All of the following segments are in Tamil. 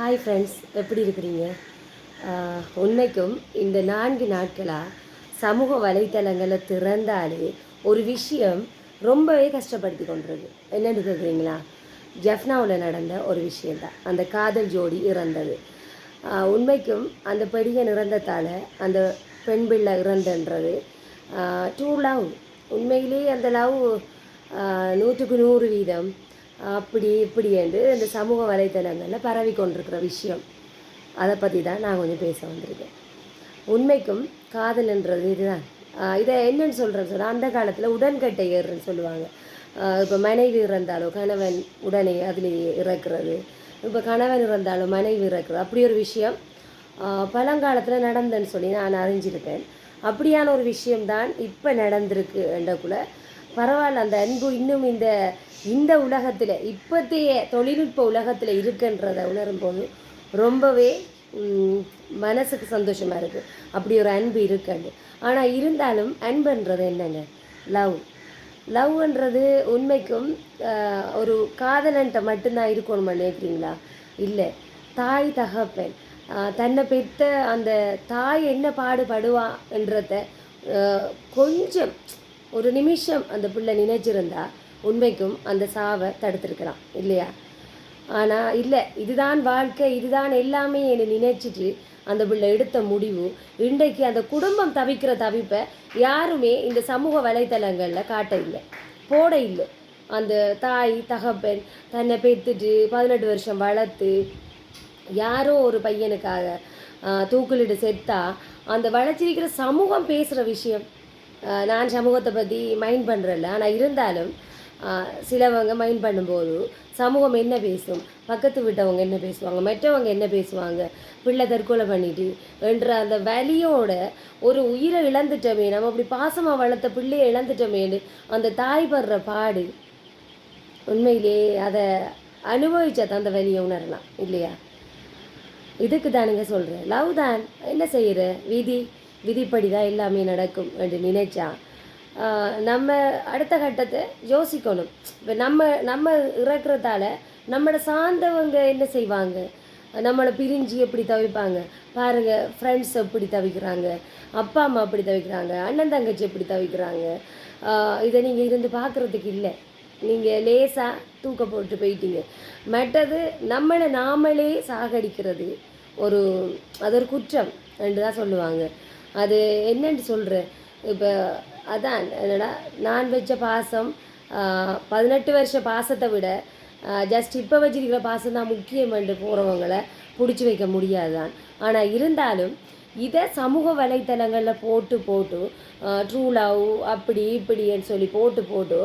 ஹாய் ஃப்ரெண்ட்ஸ் எப்படி இருக்கிறீங்க? உண்மைக்கும் இந்த நான்கு நாட்களாக சமூக வலைத்தளங்களை திறந்தாலே ஒரு விஷயம் ரொம்பவே கஷ்டப்படுத்தி கொண்டிருக்கு. என்னென்னு கேட்குறீங்களா ஜெஃப்னாவில் நடந்த ஒரு விஷயந்தான் அந்த காதல் ஜோடி இறந்தது. உண்மைக்கும் அந்த பெடிகன் இறந்ததால் அந்த பெண் பிள்ளை இறந்தன்றது டூ லவ் உண்மையிலேயே அந்த லவ் நூற்றுக்கு நூறு வீதம் அப்படி இப்படி என்று இந்த சமூக வலைத்தளங்களில் பரவி கொண்டிருக்கிற விஷயம். அதை பற்றி தான் நான் கொஞ்சம் பேச வந்திருக்கேன். உண்மைக்கும் காதல்ன்றது இதுதான். இதை என்னன்னு சொல்கிறேன்னு சொன்னால் அந்த காலத்தில் உடன்கட்டை ஏறுன்னு சொல்லுவாங்க. இப்போ மனைவி இறந்தாலோ கணவன் உடனே அதுலேயே இறக்குறது. இப்போ கணவன் இறந்தாலும் மனைவி இறக்குறது. அப்படி ஒரு விஷயம் பழங்காலத்தில் நடந்தேன்னு சொல்லி நான் அறிஞ்சிருக்கேன். அப்படியான ஒரு விஷயம்தான் இப்போ நடந்திருக்கு என்றக்குள்ள பரவாயில்ல அந்த அன்பு இன்னும் இந்த இந்த உலகத்தில் இப்போத்தைய தொழில்நுட்ப உலகத்தில் இருக்குன்றதை உணரும்போது ரொம்பவே மனசுக்கு சந்தோஷமாக இருக்குது அப்படி ஒரு அன்பு இருக்குன்னு ஆனால் இருந்தாலும் அன்புன்றது என்னங்க? லவ். லவ்ன்றது உண்மைக்கும் ஒரு காதலன்ட்ட மட்டும்தான் இருக்கணுமா நினைக்கிறீங்களா இல்லை. தாய் தகப்பன். தன்னை பெற்ற அந்த தாய் என்ன பாடுபடுவான்றத கொஞ்சம் ஒரு நிமிஷம் அந்த பிள்ளை நினைச்சிருந்தா உண்மைக்கும் அந்த சாவை தடுத்திருக்கலாம் இல்லையா? ஆனால் இல்லை இதுதான் வாழ்க்கை இதுதான் எல்லாமே என்னை நினைச்சிட்டு அந்த பிள்ளை எடுத்த முடிவு. இன்றைக்கு அந்த குடும்பம் தவிக்கிற தவிப்பை யாருமே இந்த சமூக வலைத்தளங்களில் காட்ட இல்லை போட இல்லை. அந்த தாய் தகப்பன் தன்னை பெற்றுட்டு பதினெட்டு வருஷம் வளர்த்து யாரோ ஒரு பையனுக்காக தூக்குலிட்டு செத்தா அந்த வளர்ச்சிருக்கிற சமூகம் பேசுகிற விஷயம். நான் சமூகத்தை பற்றி மைண்ட் பண்ணுறல ஆனால் இருந்தாலும் சிலவங்க மைண்ட் பண்ணும்போது சமூகம் என்ன பேசும்? பக்கத்து விட்டவங்க என்ன பேசுவாங்க? மற்றவங்க என்ன பேசுவாங்க? பிள்ளை தற்கொலை பண்ணிட்டு என்ற அந்த வலியோட ஒரு உயிரை இழந்துட்டோமே நம்ம அப்படி பாசமாக வளர்த்த பிள்ளையை இழந்துட்டோமேன்னு அந்த தாய் படுற பாடு உண்மையிலே அதை அனுபவிச்சா தான் அந்த வலியை உணரலாம் இல்லையா? இதுக்கு தானுங்க சொல்கிறேன் லவ் தான். என்ன செய்கிற விதி? விதிப்படி தான் எல்லாமே நடக்கும் என்று நினைச்சா நம்ம அடுத்த கட்டத்தை யோசிக்கணும். இப்போ நம்ம நம்ம இறக்குறதால நம்மளை சார்ந்தவங்க என்ன செய்வாங்க? நம்மளை பிரிஞ்சு எப்படி தவிப்பாங்க? பாருங்க ஃப்ரெண்ட்ஸ் எப்படி தவிக்கிறாங்க? அப்பா அம்மா எப்படி தவிக்கிறாங்க? அண்ணன் தங்கச்சி எப்படி தவிக்கிறாங்க? இதை நீங்கள் இருந்து பார்க்குறதுக்கு இல்லை. நீங்கள் லேசாக தூக்க போட்டு போயிட்டீங்க. மற்றது நம்மளை நாமளே சாகடிக்கிறது ஒரு அது ஒரு குற்றம் ரெண்டு தான் சொல்லுவாங்க. அது என்னன்னு சொல்கிறேன் இப்போ அதான் என்னடா நான் வச்ச பாசம் பதினெட்டு வருஷ பாசத்தை விட ஜஸ்ட் இப்போ வச்சிருக்கிற பாசம் தான் முக்கியம் என்று போகிறவங்களை பிடிச்சி வைக்க முடியாதுதான். ஆனால் இருந்தாலும் இதை சமூக வலைத்தளங்களில் போட்டு போட்டு ட்ரூ லவ் அப்படி இப்படின்னு சொல்லி போட்டு போட்டு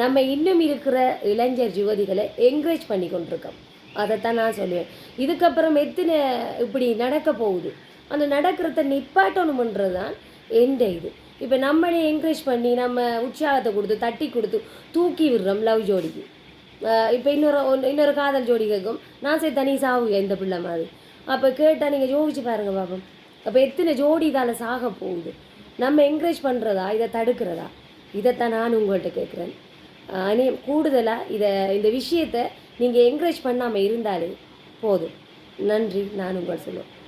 நம்ம இன்னும் இருக்கிற இளைஞர் யுவதிகளை என்கரேஜ் பண்ணி கொண்டிருக்கோம். அதைத்தான் நான் சொல்லுவேன். இதுக்கப்புறம் எத்தனை இப்படி நடக்க போகுது? அந்த நடக்கிறத நிப்பாட்டணுமன்றது தான் எந்த இது. இப்போ நம்மளே என்கரேஜ் பண்ணி நம்ம உற்சாகத்தை கொடுத்து தட்டி கொடுத்து தூக்கி விடுறோம் லவ் ஜோடிக்கு. இப்போ இன்னொரு ஒன்று- இன்னொரு காதல் ஜோடி கேட்கும். நான் சரி தனி சாவுங்க இந்த பிள்ளை மாதிரி? அப்போ கேட்டால் நீங்கள் யோசிச்சு பாருங்கள் பாப்போம். அப்போ எத்தனை ஜோடி இதால் சாக போகுது? நம்ம என்கரேஜ் பண்ணுறதா இதை தடுக்கிறதா? இதைத்தான் நான் உங்கள்கிட்ட கேட்குறேன். அனே கூடுதலாக இதை இந்த விஷயத்தை நீங்கள் என்கரேஜ் பண்ணாமல் இருந்தாலே போதும். நன்றி. நான் உங்கள் சொல்லுவேன்